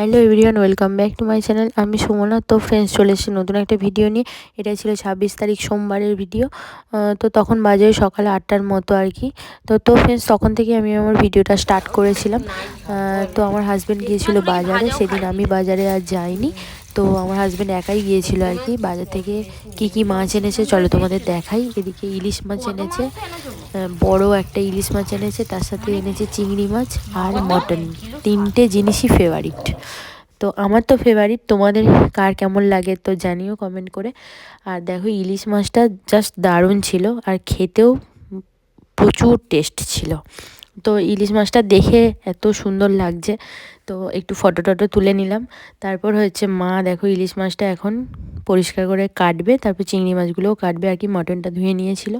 Hello everyone, welcome back to my channel. আমি সুমনা, তো friends চলে এসেছি নতুন একটা ভিডিও নিয়ে। এটা ছিল ছাব্বিশ তারিখ সোমবারের ভিডিও। তো তখন বাজে সকালে আটটার মতো আর কি। তো তো ফ্রেন্ডস তখন থেকে আমি আমার ভিডিওটা স্টার্ট করেছিলাম। তো আমার হাজব্যান্ড গিয়েছিল বাজারে। সেদিন আমি বাজারে আর যাইনি। তো আমার হাজব্যান্ড একাই গিয়েছিল আর কি। বাজার থেকে কি কি মাছ এনেছে চলো তোমাদের দেখাই। এদিকে ইলিশ মাছ এনেছে বড় একটা ইলিশ মাছ এনেছে, তার সাথে এনেছে চিংড়ি মাছ আর মটন। তিনটে জিনিসই ফেভারিট তো আমার তো ফেভারিট তোমাদের কার কেমন লাগে তো জানিও কমেন্ট করে। আর দেখো ইলিশ মাছটা জাস্ট দারুণ ছিল, আর খেতেও প্রচুর টেস্ট ছিল। তো ইলিশ মাছটা দেখে এত সুন্দর লাগছে। তো একটু ফটো টটো তুলে নিলাম। তারপর হচ্ছে মা দেখো ইলিশ মাছটা এখন পরিষ্কার করে কাটবে, তারপর চিংড়ি মাছগুলোও কাটবে আর কি, মটনটা ধুয়ে নিয়েছিল।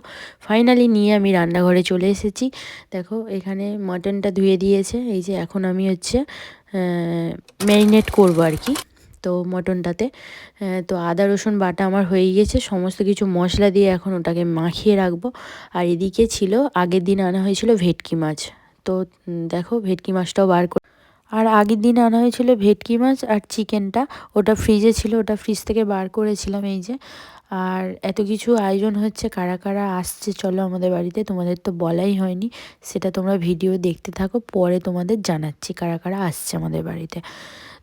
ফাইনালি নিয়ে আমি রান্নাঘরে চলে এসেছি। দেখো এখানে মটনটা ধুয়ে দিয়েছে, এই যে এখন আমি হচ্ছে ম্যারিনেট করব আর কি। তো মটনটাতে। তো আদা, রসুন বাটা আমার হয়ে গিয়েছে। সমস্ত কিছু মশলা দিয়ে এখন ওটাকে মাখিয়ে রাখব। আর এদিকে ছিল, আগের দিন আনা হয়েছিল ভেটকি মাছ। তো দেখো ভেটকি মাছটাও বার করে আর আগের দিন আনা হয়েছিল ভেটকি মাছ আর চিকেনটা। ওটা ফ্রিজে ছিল, ওটা ফ্রিজ থেকে বার করেছিলাম এই যে। আর এত কিছু আয়োজন হচ্ছে, কারা কারা আসছে, চলো আমাদের বাড়িতে, তোমাদের তো বলাই হয়নি। সেটা তোমরা ভিডিও দেখতে থাকো, পরে তোমাদের জানাচ্ছি কারা কারা আসছে আমাদের বাড়িতে।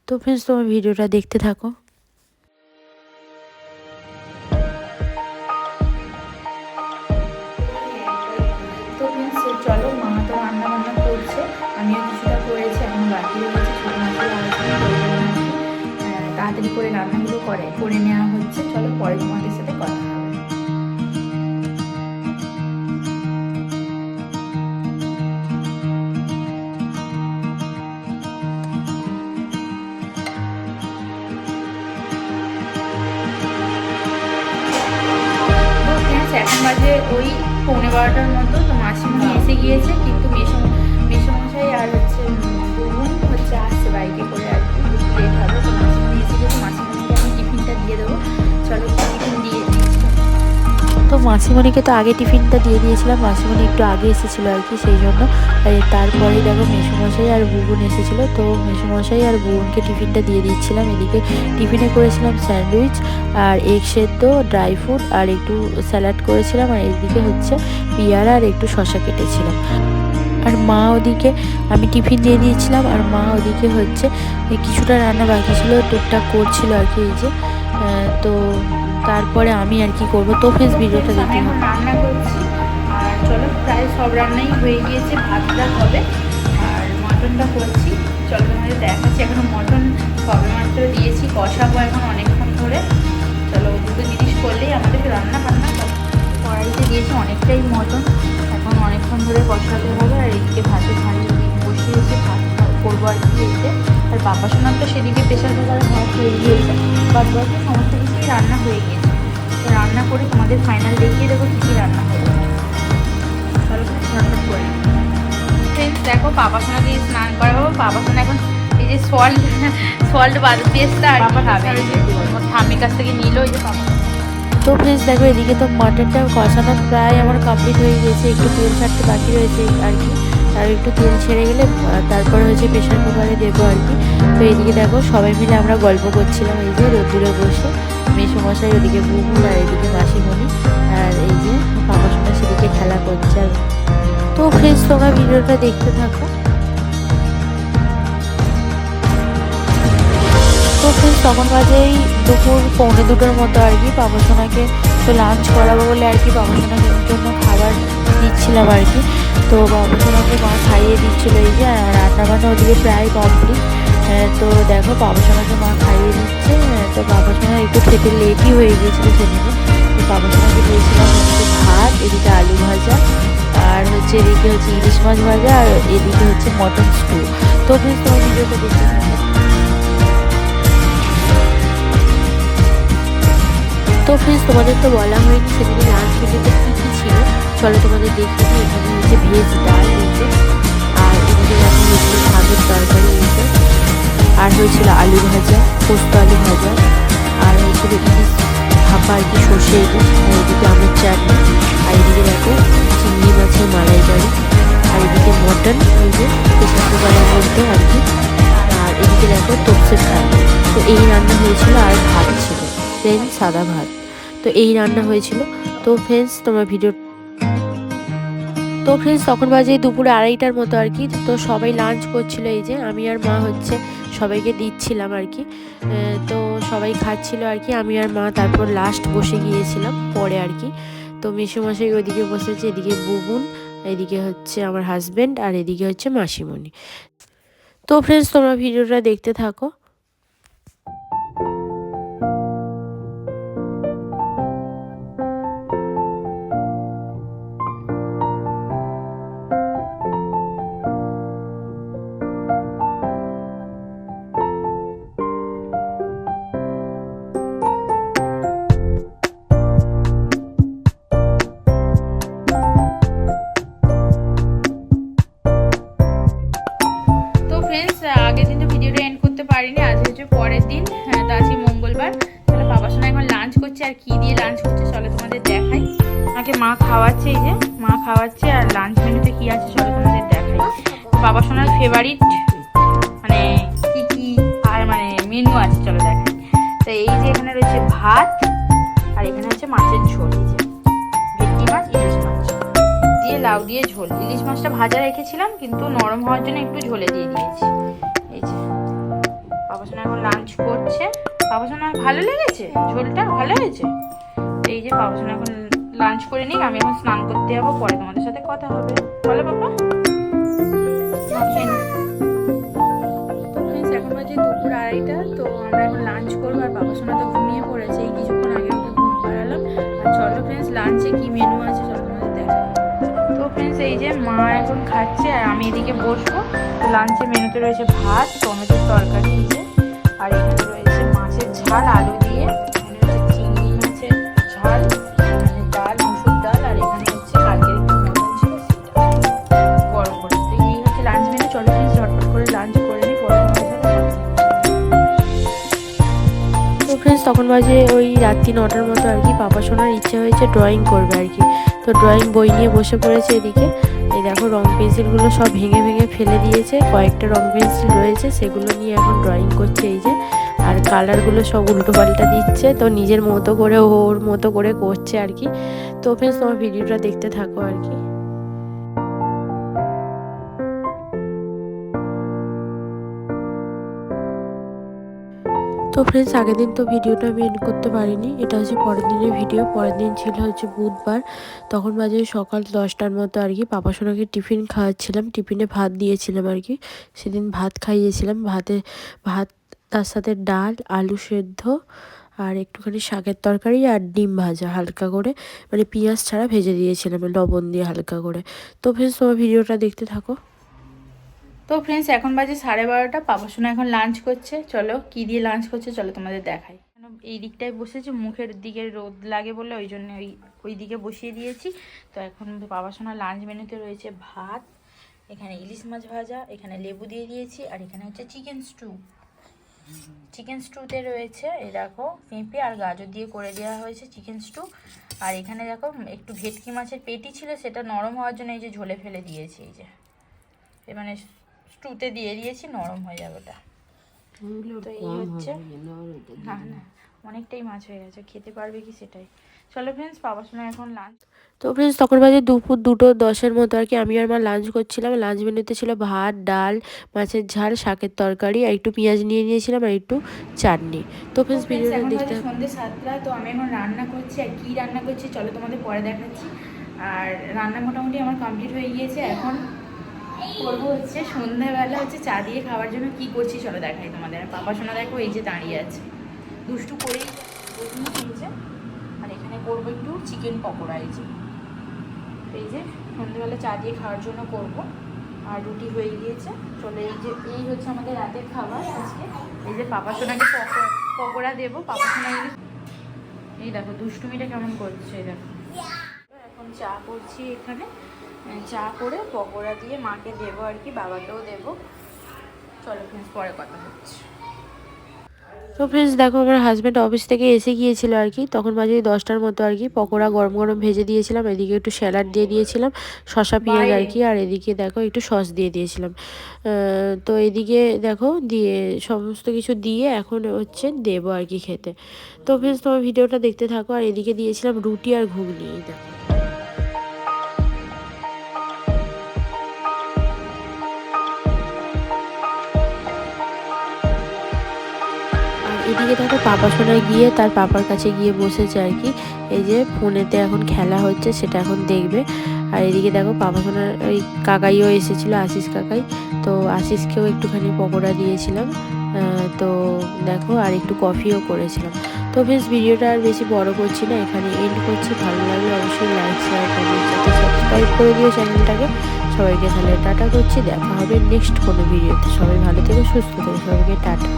তো ফ্রেন্ডস তোমার ভিডিওটা দেখতে থাকো। তো চলো, মা তো রান্না বান্না করছে করেছি তাড়াতাড়ি করে রান্নাগুলো করে করে নেওয়া হচ্ছে। চলো, পরে তোমাদের বাজে ওই পৌনে বারোটার মতো তো মাসিমণি এসে গিয়েছে কিন্তু মেসো মেসোমশাই আর হচ্ছে মাসিমণিকে তো আগে টিফিনটা দিয়ে দিয়েছিলাম, মাসিমণি একটু আগে এসেছিল আর কি সেই জন্য। তারপরে দেখো মেসোমশাই আর বুবুন এসেছিল, তো মেসোমশাই আর বুবুনকে টিফিনটা দিয়ে দিচ্ছিলাম। এদিকে টিফিনে করেছিলাম স্যান্ডউইচ আর এগ সেদ্ধ, ড্রাই ফ্রুট আর একটু স্যালাড করেছিলাম। আর এদিকে হচ্ছে পিয়ারা আর একটু শশা কেটেছিলাম। আর মা ওদিকে, আমি টিফিন দিয়ে দিয়েছিলাম। আর মা ওদিকে হচ্ছে কিছুটা রান্না বাকি ছিল, টুকটাক করছিল আর কি এই যে। তো তারপরে আমি আর কি করব? তো ফেস ভিডিওটা দেখতে এখন রান্না করছি। আর চলো প্রায় সব রান্নাই হয়ে গিয়েছে ভাতটা হবে। আর মটনটা করছি। চলো তোমাদের দেখাচ্ছি এখনও মটন সবে মাত্র দিয়েছি কষাবো এখন অনেকক্ষণ ধরে। চলো দুটো জিনিস করলেই আমাদের রান্না বান্না কড়াইতে দিয়েছি অনেকটাই মটন। এখন অনেকক্ষণ ধরে কষাতে হবে আর এদিকে ভাতে হাঁড়ি বসিয়েছে ভাত করব আর কি এতে। আর বাবা সোনার তো সেদিকে প্রেশার কুকারে ভাত হয়ে গিয়েছে বাদ বাকি সমস্ত কিছুই রান্না হয়ে গিয়েছে তো রান্না করে তোমাদের ফাইনাল দেখিয়ে দেবো কী কী রান্না হবে চলো ঝটপট করে ফ্রেন্ডস দেখো পাপা সোনা দিয়ে স্নান করাবো। পাপা সোনা এখন এই যে সল্ট সল্ট বাদ পেস্টটা আর খাবে। ঠাম্মির কাছ থেকে নিল ওই যে পাপা। তো ফ্রেন্ডস দেখো এদিকে তো মাটনটা কষানো প্রায় আমার কমপ্লিট হয়ে গেছে। একটু তেল ছাড়তে বাকি রয়েছে আর কি। আর একটু তেল ছেড়ে গেলে তারপর হচ্ছে প্রেশার কুকারে দেবো আর কি। তো এদিকে দেখো সবাই মিলে আমরা গল্প করছিলাম এই যে রোদ্দুরে বসে। মেসোমশাই ওদিকে বুবুল আর এদিকে মাসিমণি আর এই যে বাবা সোনা সেদিকে খেলা করছে আর তো ফ্রেন্ডস তোমরা ভিডিওটা দেখতে থাকো। তো ফ্রেন্ডস তখন বাজেই দুপুর পৌনে দুটোর মতো আর কি পাপাসোনাকে তো লাঞ্চ করাবো বলে আর কি পাপাসোনার জন্য খাবার দিচ্ছিলাম আর কি। তো পাপাসোনাকে মা খাইয়ে দিচ্ছিল এই যে রান্না বান্না ওদিকে প্রায় কমপ্লিট তো দেখো পাপাসোনাকে মা খাইয়ে দিচ্ছে। তো পাপাসোনা একটু খেতে লেটই হয়ে গিয়েছিল সেদিনে তো পাপাসোনাকে দিয়েছিলাম হচ্ছে ভাত, এদিকে আলু ভাজা, আর হচ্ছে এদিকে হচ্ছে ইলিশ মাছ ভাজা, আর এদিকে হচ্ছে মটন স্টু তো প্লিজ তোমার ভিডিওটা দেখতে তো ফ্রেন্ডস তোমাদের তো বলা হয়নি সেদিকে লাঞ্চ মেনুতে কী কী ছিল। চলো তোমাদের দেখে দিই, এখানে হচ্ছে ভেজ ডাল হয়েছে হয়েছিল আলু ভাজা, পোস্ত আলু ভাজা, আর হয়েছিল ইলিশ ভাপা আর কি সর্ষে ইলিশ আর এদিকে আমের চাটনি, আর এদিকে দেখো চিংড়ি মাছের মালাইকারি, আর এদিকে মটন, এই যে প্রেশার মধ্যে আর কি, আর এদিকে দেখো তোপসের ফ্রাই তো এই রান্না হয়েছিল আর ভাত ছিল প্লেন সাদা ভাত। তো এই রান্না হয়েছিল। তো ফ্রেন্ডস তোমার ভিডিও তো ফ্রেন্ডস তখন বাজে দুপুরে আড়াইটার মতো আর কি। তো সবাই লাঞ্চ করছিল এই যে, আমি আর মা হচ্ছে সবাইকে দিচ্ছিলাম আর কি। তো সবাই খাচ্ছিল আর কি। আমি আর মা তারপর লাস্ট বসে গিয়েছিলাম, পরে আর কি। তো মেসোমশাই ওইদিকে বসেছে, এদিকে বুবুন, এদিকে হচ্ছে আমার হাজব্যান্ড আর এদিকে হচ্ছে মাসিমণি। তো ফ্রেন্ডস তোমরা ভিডিওটা দেখতে থাকো। করছে আর কি দিয়ে লাঞ্চ করছে, চলো তোমাদের দেখাই। আমাকে মা খাওয়াচ্ছে এই যে, মা খাওয়াচ্ছে আর লাঞ্চ মেনুতে কি আছে চলো তোমাদের দেখাই। বাবা সোনার ফেভারিট মানে কি কি, আর মানে মেনু আছে, চলো দেখাই। তো এই যে এখানে রয়েছে ভাত, আর এখানে হচ্ছে মাছের ঝোল, এই যে। ভেটকি মাছ, ইলিশ মাছ। দিয়ে লাউ দিয়ে ঝোল। ইলিশ মাছটা ভাজা রেখেছিলাম, কিন্তু নরম হওয়ার জন্য একটু ঝোলে দিয়ে দিয়েছি। এই যে, বাবা সোনা এখন লাঞ্চ করছে। বাবা সোনা ভালো লেগেছে? ঝোলটা ভালো হয়েছে? এই যে বাবা সোনা এখন লাঞ্চ করে নিক আমি এখন স্নান করতে যাব পরে তোমাদের সাথে কথা হবে। বলো বাবা। তো friends, এখন বাজে দুপুর আড়াইটা তো আমরা এখন লাঞ্চ করব আর বাবা সোনা তো ঘুমিয়ে পড়েছে এই কিছুক্ষণ আগে ওকে ঘুম পাড়ালাম আর চলো ফ্রেন্ডস লাঞ্চে কি মেনু আছে চলো তোমাদের দেখা তো ফ্রেন্ডস এই যে মা এখন খাচ্ছে আর আমি এদিকে বসবো। তো লাঞ্চে মেনুতে রয়েছে ভাত টমেটোর তরকারি আর এখানে ঝাল, আলু দিয়ে। করে লাঞ্চ করে পরে তখন বাজে ওই রাত্রি নটার মতো আর কি। পাপা শোনার ইচ্ছে হয়েছে ড্রয়িং করবে আর কি। তো ড্রয়িং বই নিয়ে বসে পড়েছে এদিকে। এই দেখো রং পেন্সিলগুলো সব ভেঙে ভেঙে ফেলে দিয়েছে। কয়েকটা রং পেন্সিল রয়েছে, সেগুলো নিয়ে এখন ড্রয়িং করছে এই যে। আর কালারগুলো সব উল্টো পাল্টা দিচ্ছে, তো নিজের মতো করে, ওর মতো করে করছে আর কি। তো ফ্রেন্ডস তোমার ভিডিওটা দেখতে থাকো আর কি। তো ফ্রেন্ডস আগের দিন তো ভিডিওটা আমি এন্ড করতে পারিনি, এটা হচ্ছে পরের দিনের ভিডিও পরের দিন ছিল হচ্ছে বুধবার, তখন বাজে সকাল দশটার মতো আর কি। পাপা সোনাকে টিফিন খাওয়াচ্ছিলাম, টিফিনে ভাত দিয়েছিলাম আর কি। সেদিন ভাত খাইয়েছিলাম, ভাতে, ভাত তার সাথে ডাল, আলু সেদ্ধ আর একটুখানি শাকের তরকারি আর ডিম ভাজা হালকা করে। মানে পেঁয়াজ ছাড়া ভেজে দিয়েছিলাম লবণ দিয়ে হালকা করে। তো ফ্রেন্ডস তোমার ভিডিওটা দেখতে থাকো। তো ফ্রেন্ডস এখন বাজে সাড়ে বারোটা। পাপা সোনা এখন লাঞ্চ করছে। চলো, কি দিয়ে লাঞ্চ করছে চলো তোমাদের দেখাই। এই দিকটায় বসেছি, মুখের দিকে রোদ লাগে বলে ওই জন্য ওই ওই দিকে বসিয়ে দিয়েছি। তো এখন বাবা লাঞ্চ মেনুতে রয়েছে ভাত, এখানে ইলিশ মাছ ভাজা, এখানে লেবু দিয়ে দিয়েছি, আর এখানে হচ্ছে চিকেন স্টু চিকেন স্টুতে রয়েছে এই দেখো পেঁপে আর গাজর দিয়ে করে দেওয়া হয়েছে চিকেন স্টু আর এখানে দেখো একটু ভেটকি মাছের পেটি ছিল সেটা নরম হওয়ার জন্য এই যে ঝোলে ফেলে দিয়েছি এই যে। এ মানে স্টুতে দিয়ে দিয়েছি নরম হয়ে যাবে ওটা। তো এই হচ্ছে না না অনেকটাই মাছ হয়ে গেছে খেতে পারবে কি সেটাই। চলো ফ্রেন্ডস পাবার সময় এখন লাঞ্চ তো ফ্রেন্ডস তখন বাজে দুপুর দুটো দশের মতো আর কি। আমি আর মা লাঞ্চ করছিলাম। লাঞ্চ মেনুতে ছিল ভাত ডাল মাছের ঝাল শাকের তরকারি আর একটু পেঁয়াজ নিয়ে নিয়েছিলাম আর একটু চাটনি। তো ফ্রেন্ডস ভিডিওটা দেখতে সন্ধ্যে সাতটা তো আমি এখন রান্না করছি। আর কী রান্না করছি চলো তোমাদের পরে দেখাচ্ছি। আর রান্না মোটামুটি আমার কমপ্লিট হয়ে গিয়েছে। এখন করব হচ্ছে সন্ধ্যাবেলা হচ্ছে চা দিয়ে খাওয়ার জন্য কি করছি চলো দেখাই তোমাদের। পাপা সোনা দেখো এই যে দাঁড়িয়ে আছে। দুষ্টু করেই প্রথমে খেয়েছে আর এখানে করব একটু চিকেন পকোড়া এই যে। এই যে সন্ধ্যেবেলা চা দিয়ে খাওয়ার জন্য করব। আর রুটি হয়ে গিয়েছে। চলে এই যে, এই হচ্ছে আমাদের রাতের খাবার আজকে। এই যে পাপা সোনাকে পকোড়া দেবো। পাপা সোনা এই দেখো, দুষ্টুমিটা কেমন করছে দেখো। এখন চা করছি এখানে। চা করে পকোড়া দিয়ে মাকে দেবো আর কি, বাবাকেও দেবো। চলো ফ্রেন্ডস পরে কথা হচ্ছে। তো ফ্রেন্ডস দেখো আমার হাজব্যান্ড অফিস থেকে এসে গিয়েছিল আর কি। তখন বাজে ওই দশটার মতো আর কি। পকোড়া গরম গরম ভেজে দিয়েছিলাম এদিকে একটু স্যালাড দিয়ে দিয়েছিলাম শশা পেঁয়াজ আর কি আর এদিকে দেখো একটু সস দিয়ে দিয়েছিলাম। তো এদিকে দেখো দিয়ে সমস্ত কিছু দিয়ে এখন হচ্ছে দেবো আর কি খেতে। তো ফ্রেন্ডস তোমার ভিডিওটা দেখতে থাকো। আর এদিকে দিয়েছিলাম রুটি আর ঘুগনি দেখো। এদিকে দেখো পাপা সোনা গিয়ে তার পাপার কাছে গিয়ে বসেছে আর কি। এই যে ফোনেতে এখন খেলা হচ্ছে, সেটা এখন দেখবে। আর এদিকে দেখো পাপা সোনার ওই কাকাইও এসেছিল, আশিস কাকাই। তো আশিসকেও একটুখানি পকোড়া দিয়েছিলাম তো দেখো আর একটু কফিও করেছিলাম। তো বেশ ভিডিওটা আর বেশি বড় করছি না, এখানে এন্ড করছি। ভালো লাগলে অবশ্যই লাইক শেয়ার কমেন্ট সাথে সাবস্ক্রাইব করে দিও চ্যানেলটাকে সবাইকে তাহলে টাটা করছি, দেখা হবে নেক্সট কোনো ভিডিওতে সবাই ভালো থেকো, সুস্থ থেকো, সবাইকে টাটা।